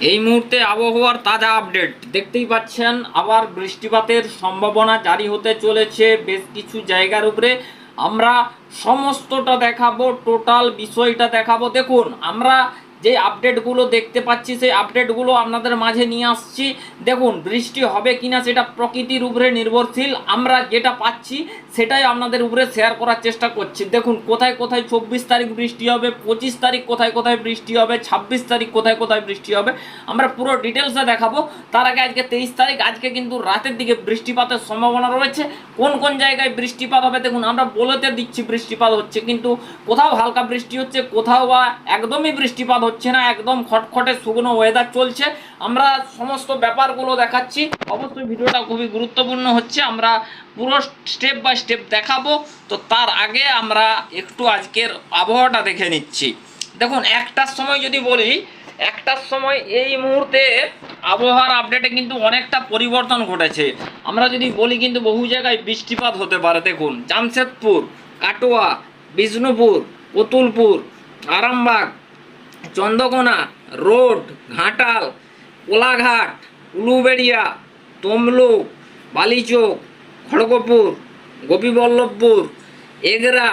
এই মুহূর্তে আবহাওয়ার তাজা আপডেট। দেখতেই পাচ্ছেন, আবার বৃষ্টিপাতের সম্ভাবনা জারি হতে চলেছে বেশ কিছু জায়গার উপরে। আমরা সমস্তটা দেখাবো, টোটাল বিষয়টা দেখাবো। দেখুন, আমরা যে আপডেটগুলো দেখতে পাচ্ছি, সেই আপডেটগুলো আপনাদের মাঝে নিয়ে আসছি। দেখুন, বৃষ্টি হবে কিনা সেটা প্রকৃতির উপরে নির্ভরশীল। আমরা যেটা পাচ্ছি, সেটাই আপনাদের উপরে শেয়ার করার চেষ্টা করছি। দেখুন, কোথায় কোথায় চব্বিশ তারিখ বৃষ্টি হবে, পঁচিশ তারিখ কোথায় কোথায় বৃষ্টি হবে, ছাব্বিশ তারিখ কোথায় কোথায় বৃষ্টি হবে, আমরা পুরো ডিটেলসে দেখাবো। তার আগে আজকে তেইশ তারিখ, আজকে কিন্তু রাতের দিকে বৃষ্টিপাতের সম্ভাবনা রয়েছে। কোন কোন জায়গায় বৃষ্টিপাত হবে, দেখুন, আমরা বলেতে দিচ্ছি বৃষ্টিপাত হচ্ছে, কিন্তু কোথাও হালকা বৃষ্টি হচ্ছে, কোথাও বা একদমই বৃষ্টিপাত হচ্ছে না, একদম খটখটে শুকনো ওয়েদার চলছে। আমরা সমস্ত ব্যাপারগুলো দেখাচ্ছি। অবশ্যই ভিডিওটা খুবই গুরুত্বপূর্ণ হচ্ছে। আমরা পুরো স্টেপ বাই স্টেপ দেখাবো। তো তার আগে আমরা একটু আজকের আবহাওয়াটা দেখে নিচ্ছি। দেখুন, একটার সময় যদি বলি, একটার সময় এই মুহূর্তে আবহাওয়ার আপডেটে কিন্তু অনেকটা পরিবর্তন ঘটেছে। আমরা যদি বলি কিন্তু বহু জায়গায় বৃষ্টিপাত হতে পারে। দেখুন, জামশেদপুর, কাটোয়া, বিষ্ণুপুর, পুতুলপুর, আরামবাগ চন্দ্রকোনা, রোড, ঘাটাল, কোলাঘাট, উলুবেড়িয়া, তমলুক, বালিচোক, খড়গপুর, গোপীবল্লভপুর, এগরা,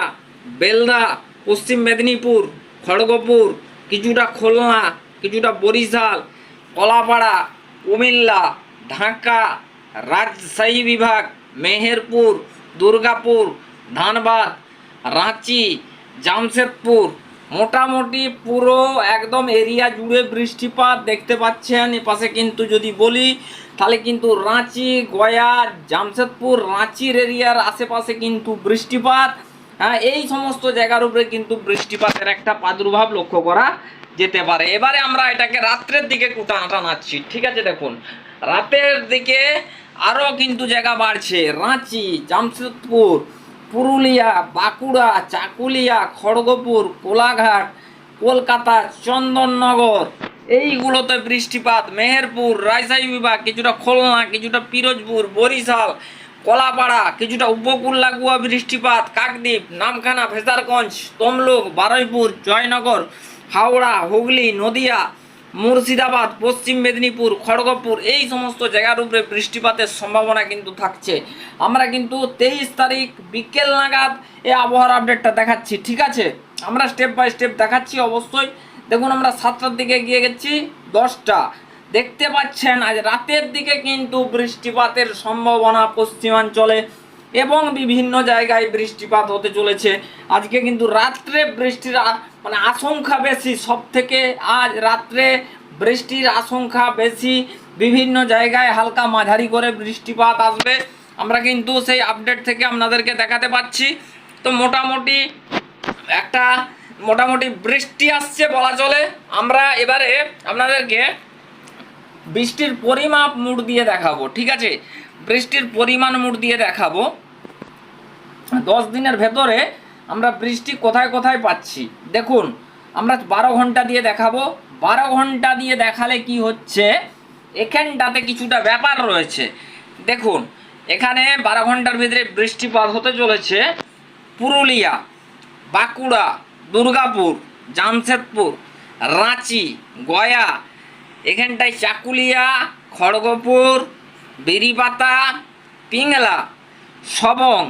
বেলদা, পশ্চিম মেদিনীপুর, খড়গপুর, কিছুটা খুলনা, কিছুটা বরিশাল, কলাপাড়া, কুমিল্লা, ঢাকা, রাজশাহী বিভাগ, মেহেরপুর, দুর্গাপুর, ধানবাদ, রাঁচি, জামশেদপুর মোটামুটি পুরো একদম এরিয়া জুড়ে বৃষ্টিপাত দেখতে পাচ্ছেন। এপাশে কিন্তু যদি বলি, তাহলে কিন্তু রাঁচি, গয়া, জামশেদপুর, রাঁচির এরিয়ার আশেপাশে কিন্তু বৃষ্টিপাত। হ্যাঁ এই সমস্ত জায়গার উপরে কিন্তু বৃষ্টিপাতের একটা প্রাদুর্ভাব লক্ষ্য করা যেতে পারে। এবারে আমরা এটাকে রাত্রের দিকে কুটা টানাচ্ছি ঠিক আছে দেখুন। রাতের দিকে আরও কিন্তু জায়গা বাড়ছে, রাঁচি, জামশেদপুর পুরুলিয়া, বাঁকুড়া, চাকুলিয়া, খড়গপুর, কোলাঘাট, কলকাতা, চন্দননগর। এইগুলোতে বৃষ্টিপাত, মেহেরপুর, রাজশাহী বিভাগ, কিছুটা খুলনা, কিছুটা পিরোজপুর, বরিশাল, কলাপাড়া, কিছুটা উপকূল লাগুয়া বৃষ্টিপাত, কাকদ্বীপ, নামখানা ফেজারগঞ্জ তমলুক, বারুইপুর, জয়নগর, হাওড়া, হুগলি, নদিয়া মুর্শিদাবাদ, পশ্চিম মেদিনীপুর, খড়গপুর, এই সমস্ত জায়গার উপরে বৃষ্টিপাতের সম্ভাবনা কিন্তু থাকছে। আমরা কিন্তু তেইশ তারিখ বিকেল নাগাদ এই আবহাওয়ার আপডেটটা দেখাচ্ছি, ঠিক আছে? আমরা স্টেপ বাই স্টেপ দেখাচ্ছি অবশ্যই। দেখুন, আমরা সাতটার দিকে গিয়ে গেছি, দশটা। দেখতে পাচ্ছেন, আজ রাতের দিকে কিন্তু বৃষ্টিপাতের সম্ভাবনা পশ্চিমাঞ্চলে এবং বিভিন্ন জায়গায় বৃষ্টিপাত হতে চলেছে। আজকে কিন্তু রাত্রে বৃষ্টির মানে আশঙ্কা বেশি সব থেকে আজ রাত্রে বৃষ্টির আশঙ্কা বেশি। বিভিন্ন জায়গায় হালকা মাঝারি করে বৃষ্টিপাত আসবে। আমরা কিন্তু সেই আপডেট থেকে আপনাদেরকে দেখাতে পাচ্ছি। তো মোটামুটি একটা মোটামুটি বৃষ্টি আসছে বলা চলে। আমরা এবারে আপনাদেরকে বৃষ্টির পরিমাপ মুড দিয়ে দেখাবো, ঠিক আছে? বৃষ্টির পরিমাণ মুড দিয়ে দেখাবো। দশ দিনের ভেতরে আমরা বৃষ্টি কোথায় কোথায় পাচ্ছি? দেখুন, আমরা বারো ঘণ্টা দিয়ে দেখাবো। বারো ঘণ্টা দিয়ে দেখালে কি হচ্ছে? এখানটাতে কিছুটা ব্যাপার রয়েছে। দেখুন, এখানে বারো ঘণ্টার ভিতরে বৃষ্টিপাত হতে চলেছে পুরুলিয়া, বাঁকুড়া, দুর্গাপুর, জামশেদপুর, রাঁচি, গয়া, এখানটায় চাকুলিয়া, খড়গপুর, বেরিপাতা, পিংলা সবং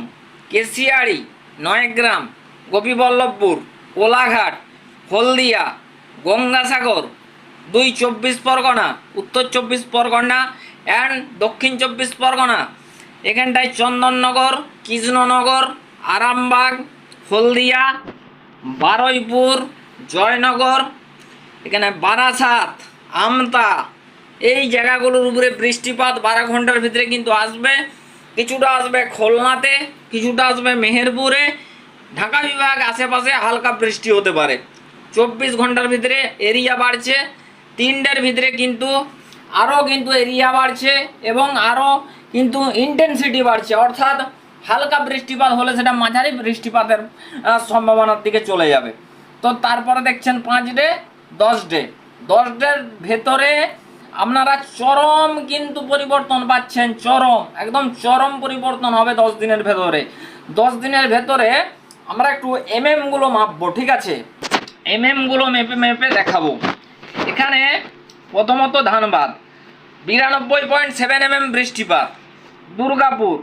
কেশিয়াড়ি নয়গ্রাম, গোপীবল্লভপুর, কোলাঘাট, হলদিয়া, গঙ্গাসাগর, দুই চব্বিশ পরগনা, উত্তর চব্বিশ পরগনা অ্যান্ড দক্ষিণ চব্বিশ পরগনা। এখানটায় চন্দননগর, কৃষ্ণনগর, আরামবাগ, হলদিয়া বারুইপুর জয়নগর, এখানে বারাসাত, আমতা। এই জায়গাগুলোর উপরে বৃষ্টিপাত বারো ঘণ্টার ভিতরে কিন্তু আসবে, কিছুটা আসবে খুলনাতে। কিছুটা আসবে মেহেরপুরে, ঢাকা বিভাগ আশেপাশে হালকা বৃষ্টি হতে পারে। চব্বিশ ঘণ্টার ভিতরে এরিয়া বাড়ছে, তিনটের ভিতরে কিন্তু আরও কিন্তু এরিয়া বাড়ছে এবং আরও কিন্তু ইন্টেন্সিটি বাড়ছে। অর্থাৎ হালকা বৃষ্টিপাত হলে সেটা মাঝারি বৃষ্টিপাতের সম্ভাবনার দিকে চলে যাবে। তো তারপরে দেখছেন পাঁচ ডে, দশ ডে। দশ ডের ভেতরে আপনারা চরম কিন্তু পরিবর্তন পাচ্ছেন, চরম, একদম চরম পরিবর্তন হবে দশ দিনের ভেতরে। দশ দিনের ভেতরে আমরা একটু এমএমগুলো মাপবো, ঠিক আছে? এমএমগুলো মেপে মেপে দেখাবো। এখানে প্রথমত ধানবাদ, বিরানব্বই পয়েন্ট সেভেন এমএম বৃষ্টিপাত, দুর্গাপুর,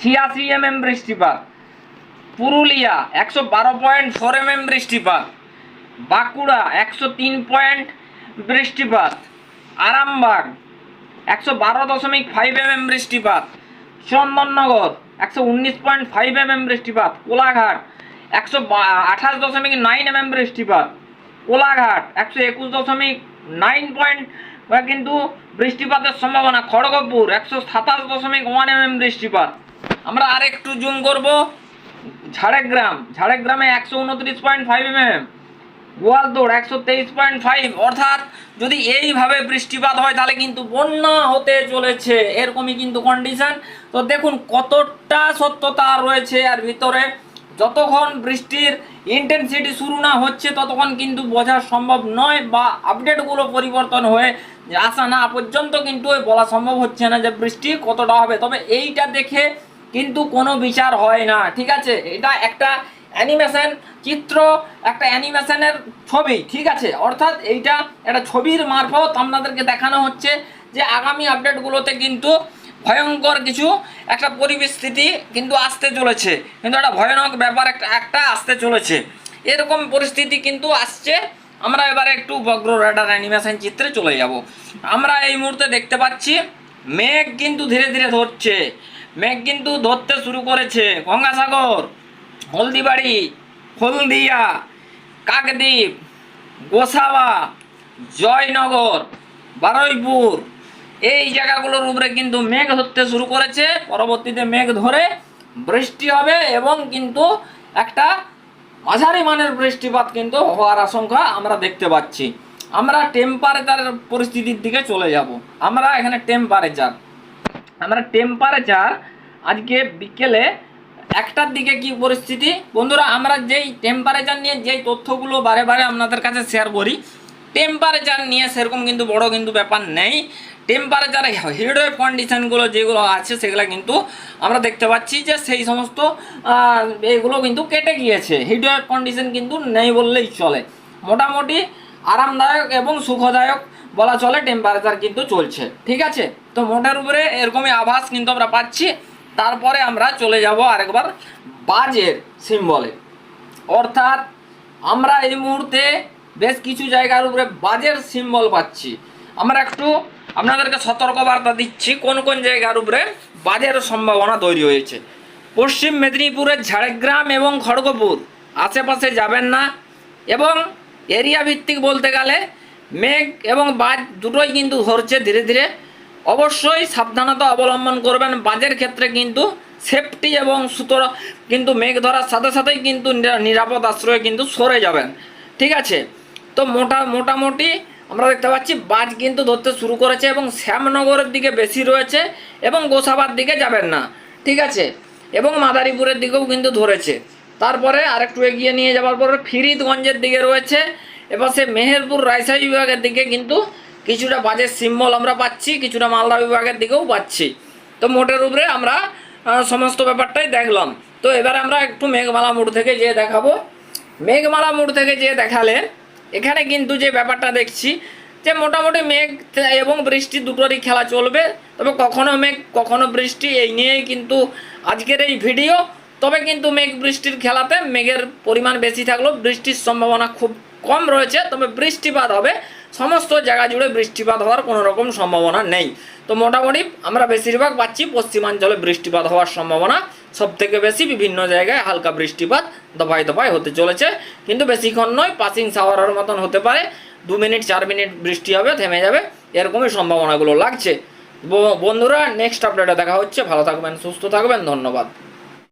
ছিয়াশি এমএম বৃষ্টিপাত, পুরুলিয়া একশো বারো পয়েন্ট ফোর এমএম বৃষ্টিপাত, বাঁকুড়া একশো তিন পয়েন্ট বৃষ্টিপাত। আরামবাগ, একশো বারো দশমিক ফাইভ এমএম বৃষ্টিপাত। চন্দননগর, একশো উনিশ পয়েন্ট ফাইভ এমএম বৃষ্টিপাত। কোলাঘাট, একশো আঠাশ দশমিক নাইন এমএম বৃষ্টিপাত। কোলাঘাট, একশো একুশ দশমিক নাইন পয়েন্ট কিন্তু বৃষ্টিপাতের সম্ভাবনা। খড়গপুর, একশো সাতাশ দশমিক ওয়ান এমএম বৃষ্টিপাত। আমরা আর একটু জুম করব। ঝাড়গ্রাম, ঝাড়গ্রামে একশো উনত্রিশ পয়েন্ট ফাইভ এমএম গোয়ালদোড় একশো তেইশ পয়েন্ট ফাইভ। অর্থাৎ যদি এইভাবে বৃষ্টিপাত হয়, তাহলে কিন্তু বন্যা হতে চলেছে। এরকমই কিন্তু কন্ডিশন তো দেখুন, কতটা সত্যতা রয়েছে আর ভিতরে। যতক্ষণ বৃষ্টির ইন্টেন্সিটি শুরু না হচ্ছে, ততক্ষণ কিন্তু বোঝা সম্ভব নয় বা আপডেটগুলো পরিবর্তন হয়ে আসা না পর্যন্ত কিন্তু বলা সম্ভব হচ্ছে না যে বৃষ্টি কতটা হবে। তবে এইটা দেখে কিন্তু কোনো বিচার হয় না। ঠিক আছে? এটা একটা অ্যানিমেশন চিত্র একটা অ্যানিমেশনের ছবি, ঠিক আছে? অর্থাৎ এইটা একটা ছবির মারফত আপনাদেরকে দেখানো হচ্ছে যে আগামী আপডেটগুলোতে কিন্তু ভয়ঙ্কর কিছু একটা পরিস্থিতি কিন্তু আসতে চলেছে। কিন্তু একটা ভয়ানক ব্যাপার একটা একটা আসতে চলেছে। এরকম পরিস্থিতি কিন্তু আসছে। আমরা এবারে একটু বগ্র রেডার অ্যানিমেশন চিত্রে চলে যাব। আমরা এই মুহূর্তে দেখতে পাচ্ছি, মেঘ কিন্তু ধীরে ধীরে ধরছে। মেঘ কিন্তু ধরতে শুরু করেছে। গঙ্গাসাগর! হলদিবাড়ি, হলদিয়া, কাকদ্বীপ, গোসাবা, জয়নগর, বারুইপুর। এই জায়গাগুলোর উপরে কিন্তু মেঘ ধরতে শুরু করেছে। পরবর্তীতে মেঘ ধরে বৃষ্টি হবে এবং কিন্তু একটা মাঝারি মানের বৃষ্টিপাত কিন্তু হওয়ার আশঙ্কা আমরা দেখতে পাচ্ছি। আমরা টেম্পারেচারের পরিস্থিতির দিকে চলে যাব। আমরা এখানে টেম্পারেচার আমরা টেম্পারেচার আজকে বিকেলে একটার দিকে কি পরিস্থিতি? বন্ধুরা, আমরা যেই টেম্পারেচার নিয়ে যেই তথ্যগুলো বারে বারে আপনাদের কাছে শেয়ার করি টেম্পারেচার নিয়ে সেরকম কিন্তু বড় কিন্তু ব্যাপার নেই। টেম্পারেচারে হিডওয়েভ কন্ডিশনগুলো যেগুলো আছে, সেগুলো কিন্তু আমরা দেখতে পাচ্ছি যে সেই সমস্ত এগুলো কিন্তু কেটে গিয়েছে। হিডওয়েভ কন্ডিশন কিন্তু নেই বললেই চলে। মোটামুটি আরামদায়ক এবং সুখদায়ক বলা চলে টেম্পারেচার কিন্তু চলছে। ঠিক আছে? তো মোটের উপরে এরকমই আভাস কিন্তু আমরা পাচ্ছি। তারপরে আমরা চলে যাব আরেকবার বাজের সিম্বলে। অর্থাৎ আমরা এই মুহূর্তে বেশ কিছু জায়গার উপরে বাজের সিম্বল পাচ্ছি। আমরা একটু আপনাদেরকে সতর্কবার্তা দিচ্ছি, কোন কোন জায়গার উপরে বাজের সম্ভাবনা তৈরি হয়েছে। পশ্চিম মেদিনীপুরের ঝাড়গ্রাম এবং খড়গপুর, আশেপাশে যাবেন না। এবং এরিয়া ভিত্তিক বলতে গেলে মেঘ এবং বাজ দুটোই কিন্তু ধরছে ধীরে ধীরে। অবশ্যই সাবধানতা অবলম্বন করবেন। বাজের ক্ষেত্রে কিন্তু সেফটি এবং সুতরাং কিন্তু মেঘ ধরার সাথে সাথেই কিন্তু নিরা- নিরাপদ আশ্রয়ে কিন্তু সরে যাবেন। ঠিক আছে? তো মোটা, মোটামুটি আমরা দেখতে পাচ্ছি বাজ কিন্তু ধরতে শুরু করেছে এবং শ্যামনগরের দিকে বেশি রয়েছে এবং গোসাবার দিকে যাবেন না। ঠিক আছে? এবং মাদারীপুরের দিকেও কিন্তু ধরেছে। তারপরে আরেকটু এগিয়ে নিয়ে যাওয়ার পরে ফিরিদগঞ্জের দিকে রয়েছে। এবার সে মেহেরপুর রায়সাই বিভাগের দিকে কিন্তু কিছুটা বাজের সিম্বল আমরা পাচ্ছি, কিছুটা মালদা বিভাগের দিকেও পাচ্ছি। তো মোটের উপরে আমরা সমস্ত ব্যাপারটাই দেখলাম। তো এবারে আমরা একটু মেঘমালা মোড় থেকে যেয়ে দেখাবো। মেঘমালা মোড় থেকে যেয়ে দেখালে এখানে কিন্তু যে ব্যাপারটা দেখছি, যে মোটামুটি মেঘ এবং বৃষ্টি দুটোরই খেলা চলবে। তবে কখনো মেঘ, কখনো বৃষ্টি, এই নিয়েই কিন্তু আজকের এই ভিডিও। তবে কিন্তু মেঘ বৃষ্টির খেলাতে মেঘের পরিমাণ বেশি থাকলেও বৃষ্টির সম্ভাবনা খুব কম রয়েছে। তবে বৃষ্টিপাত হবে সমস্ত জায়গা জুড়ে বৃষ্টিপাত হওয়ার কোনো রকম সম্ভাবনা নেই। তো মোটামুটি আমরা বেশিরভাগ পাচ্ছি পশ্চিমাঞ্চলে বৃষ্টিপাত হওয়ার সম্ভাবনা। সব থেকে বেশি বিভিন্ন জায়গায় হালকা বৃষ্টিপাত দফায় দফায় হতে চলেছে। কিন্তু বেশিক্ষণ নয় পাসিং শাওয়ারের মতন হতে পারে। দু মিনিট, চার মিনিট বৃষ্টি হবে, থেমে যাবে, এরকমই সম্ভাবনাগুলো লাগছে। বন্ধুরা নেক্সট আপডেটে দেখা হচ্ছে। ভালো থাকবেন, সুস্থ থাকবেন, ধন্যবাদ।